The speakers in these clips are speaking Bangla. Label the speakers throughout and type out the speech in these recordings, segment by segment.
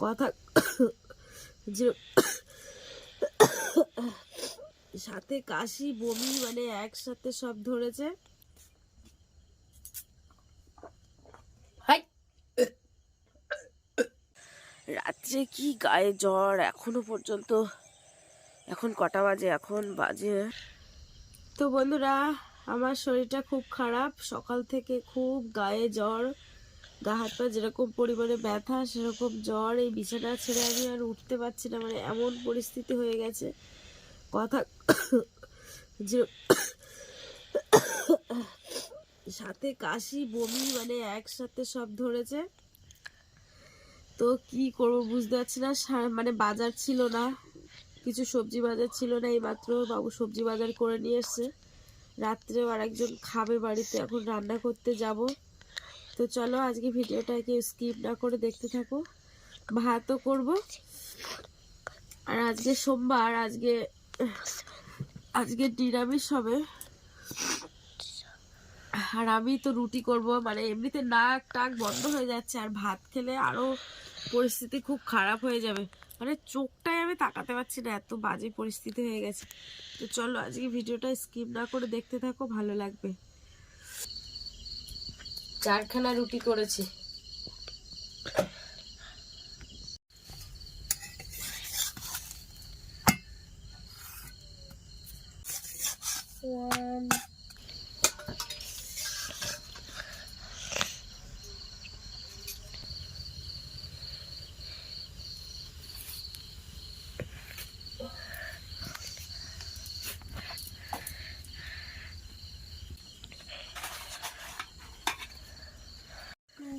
Speaker 1: কথা যে সাথে কাশি বমি মানে একসাথে সব ধরেছে। হাই! রাত্রে কি গায়ে জ্বর? এখনও পর্যন্ত এখন কটা বাজে? এখন বাজে। তো বন্ধুরা আমার শরীরটা খুব খারাপ। সকাল থেকে খুব গায়ে জ্বর। গা হাত পা যেরকম পরিমাণে ব্যথা, সেরকম জ্বর, এই বিছানা ছেড়ে আমি আর উঠতে পারছি না। মানে এমন পরিস্থিতি হয়ে গেছে। কথা যে সাথে কাশি, বমি মানে একসাথে সব ধরেছে। তো কি করব বুঝতে পারছি না। মানে বাজার ছিল না। কিছু সবজি বাজার ছিল না এই মাত্র বাবু সবজি বাজার করে নিয়ে এসছে। রাত্রেও আরেকজন খাবে বাড়িতে। এখন রান্না করতে যাব। তো চলো আজকে ভিডিওটাকে স্কিপ না করে দেখতে থাকো। ভাতও করব। আর আজকে সোমবার, আজকে আজকে নিরামিষ হবে। আর আমি তো রুটি করব মানে এমনিতে নাক টাক বন্ধ হয়ে যাচ্ছে, আর ভাত খেলে আরও পরিস্থিতি খুব খারাপ হয়ে যাবে। মানে চোখটাই আমি তাকাতে পারছি না, এত বাজে পরিস্থিতি হয়ে গেছে। তো চলো আজকে ভিডিওটা স্কিপ না করে দেখতে থাকো, ভালো লাগবে। চারখানা রুটি করেছি।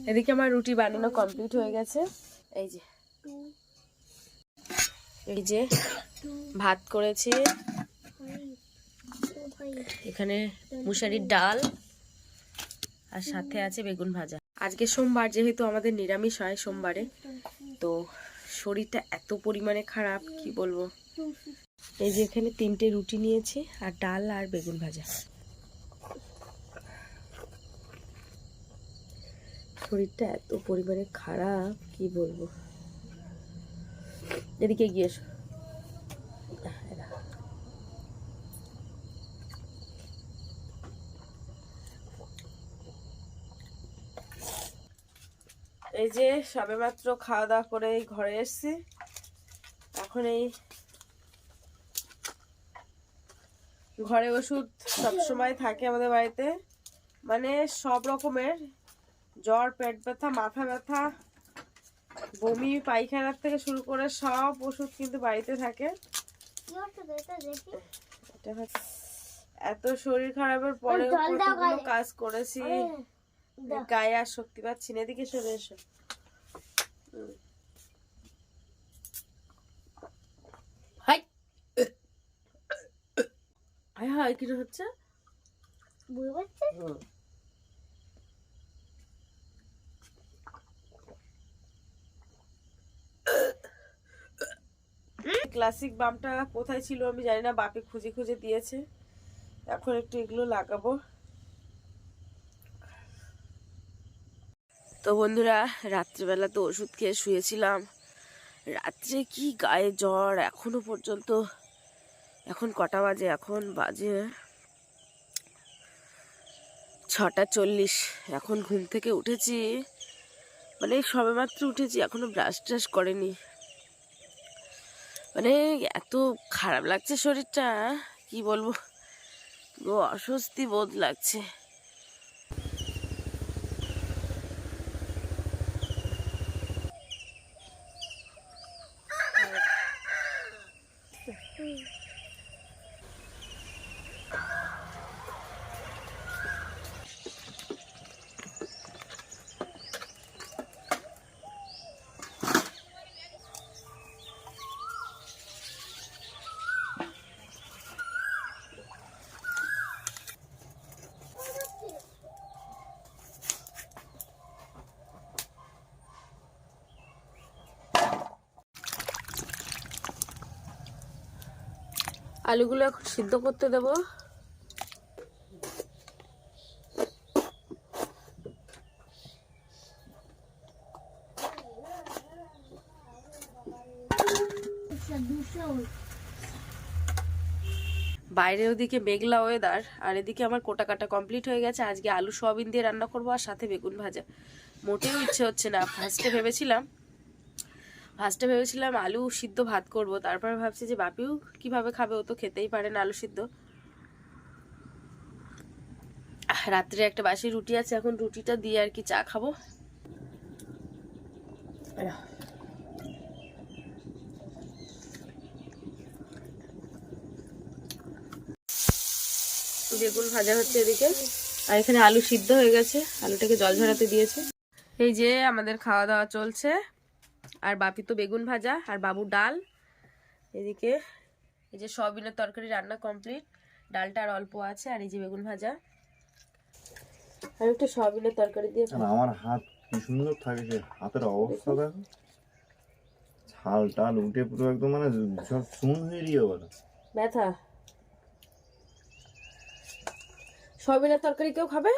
Speaker 1: এদিকে আমার রুটি বানানো কমপ্লিট হয়ে গেছে। এই যে। এই যে ভাত করেছি। এখানে মুসারির ডাল আর সাথে আছে বেগুন ভাজা। আজকে সোমবার, যেহেতু আমাদের নিরামিষ হয় সোমবারে, তো শরীরটা এত পরিমাণে খারাপ, কি বলব? এই যে এখানে তিনটে রুটি নিয়েছি, আর ডাল আর বেগুন ভাজা। শরীরটা এত পরিমাণে খারাপ, কি বলব? এদিকে গিয়ে এই যে সবেমাত্র খাওয়া দাওয়া করে ঘরে এসছি। এখন এই ঘরে ওষুধ সব সময় থাকে আমাদের বাড়িতে। মানে সব রকমের জ্বর পেট ব্যথা মাথা ব্যথা বমি পায়খানার থেকে শুরু করে সব ওষুধ কিন্তু বাড়িতে থাকে। এত শরীর খারাপের পরে কতগুলো কাজ করেছি। গায়ে আর শক্তি পাচ্ছি না এদিকে সরে এসো। হুম। হাই। হাই হাই কি হচ্ছে? হুম। ক্লাসিক বামটা কোথায় ছিল আমি জানি না, বাপে খুঁজে খুঁজে দিয়েছে। এখন একটু এগুলো লাগাবো। তো বন্ধুরা, রাত্রিবেলা তো ওষুধ খেয়ে শুয়েছিলাম। রাত্রে কি গায়ে জ্বর, এখনও পর্যন্ত, এখন কটা বাজে? এখন বাজে ছটা চল্লিশ। এখন ঘুম থেকে উঠেছি। মানে সবেমাত্র উঠেছি, এখনও ব্রাশ ট্রাশ করেনি। মানে এত খারাপ লাগছে শরীরটা, কি বলব? অস্বস্তি বোধ লাগছে। আলুগুলো এখন সিদ্ধ করতে দেব। বাইরে ওদিকে মেঘলা ওয়েদার আর এদিকে আমার কোটা কাটা কমপ্লিট হয়ে গেছে। আজকে আলু সোয়াবিন দিয়ে রান্না করব আর সাথে বেগুন ভাজা। মোটেও ইচ্ছে হচ্ছে না। ফার্স্টে ভেবেছিলাম ফার্স্টে ভেবেছিলাম আলু সিদ্ধ ভাত করব, তারপর ভাবছি যে বাপিও কীভাবে খাবে, ও তো খেতেই পারে না আলু সিদ্ধ। রাত্রে একটা বাসি রুটি আছে, এখন রুটিটা দিয়ে আর কি চা খাব। বেগুন ভাজা হচ্ছে এদিকে, আর এখানে আলু সিদ্ধ হয়ে গেছে, আলুটাকে জল ঝরাতে দিয়েছে। এই যে আমাদের খাওয়া দাওয়া চলছে। আর বাপি তো বেগুন ভাজা আর বাবু ডাল। এদিকে এই যে সয়াবিনের তরকারি রান্না কমপ্লিট। ডালটা আর অল্প আছে আর এই যে বেগুন ভাজা। আর একটু সয়াবিনের তরকারি দিয়ে
Speaker 2: আমার হাত কি সুন্দর থাকে সে হাতের অবস্থা দেখো। ছাল টাল উঠে পুরো একদম মানে সব চুন হয়ে গিয়ে বলো
Speaker 1: ব্যথা। সয়াবিনের তরকারি কেউ খাবে?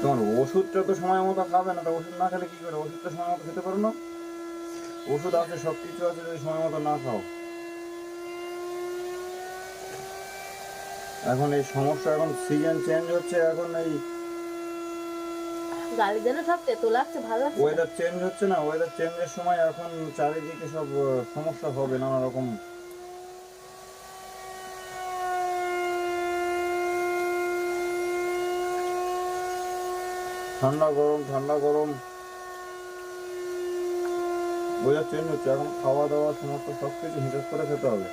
Speaker 2: তোমার ওষুধটা তো সময় মতো খাবে না তো ওষুধ না খেলে কি করে? ওষুধটা সময় মতো খেতে পারো না? ওষুধ আছে সব কিছু আছে যদি সময় মতো না খাও। এখন এই সমস্যা এখন সিজন চেঞ্জ হচ্ছে এখন এই
Speaker 1: গালি যেন সব তেতো লাগছে ভালো লাগছে
Speaker 2: ওয়েদার চেঞ্জ হচ্ছে না ওয়েদার চেঞ্জের সময় এখন চারিদিকে সব সমস্যা হবে নানা রকম ঠান্ডা গরম ঠান্ডা গরম। ওয়েদার চেঞ্জ হচ্ছে, এখন খাওয়া দাওয়া সমস্ত সব কিছু হিসাব করে খেতে হবে।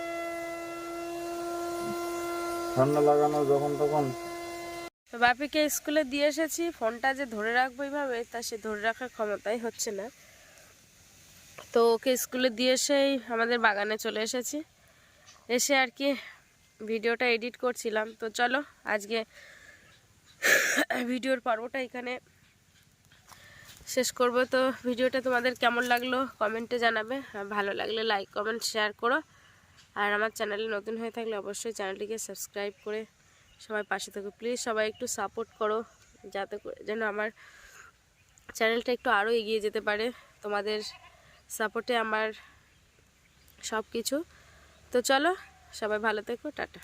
Speaker 2: ঠান্ডা লাগানো যখন তখন।
Speaker 1: বাপিকে স্কুলে দিয়ে এসেছি, ফোনটা যে ধরে রাখব এইভাবে, তা সে ধরে রাখার ক্ষমতাই হচ্ছে না। তো ওকে স্কুলে দিয়ে এসেই আমাদের বাগানে চলে এসেছি। এসে আর কি ভিডিওটা এডিট করছিলাম। তো চলো, আজকে ভিডিওর পর্বটা এখানে শেষ করব। তো ভিডিওটা তোমাদের কেমন লাগল কমেন্টে জানাবে। ভালো লাগলে লাইক কমেন্ট শেয়ার করো। আর আমার চ্যানেলে নতুন হয়ে থাকলে অবশ্যই চ্যানেলটিকে সাবস্ক্রাইব করে সবাই পাশে থাকো। প্লিজ সবাই একটু সাপোর্ট করো, যাতে যেন আমার চ্যানেলটা একটু আরও এগিয়ে যেতে পারে। তোমাদের সাপোর্টে আমার সব কিছু তো চলো সবাই ভালো থেকো, টাটা।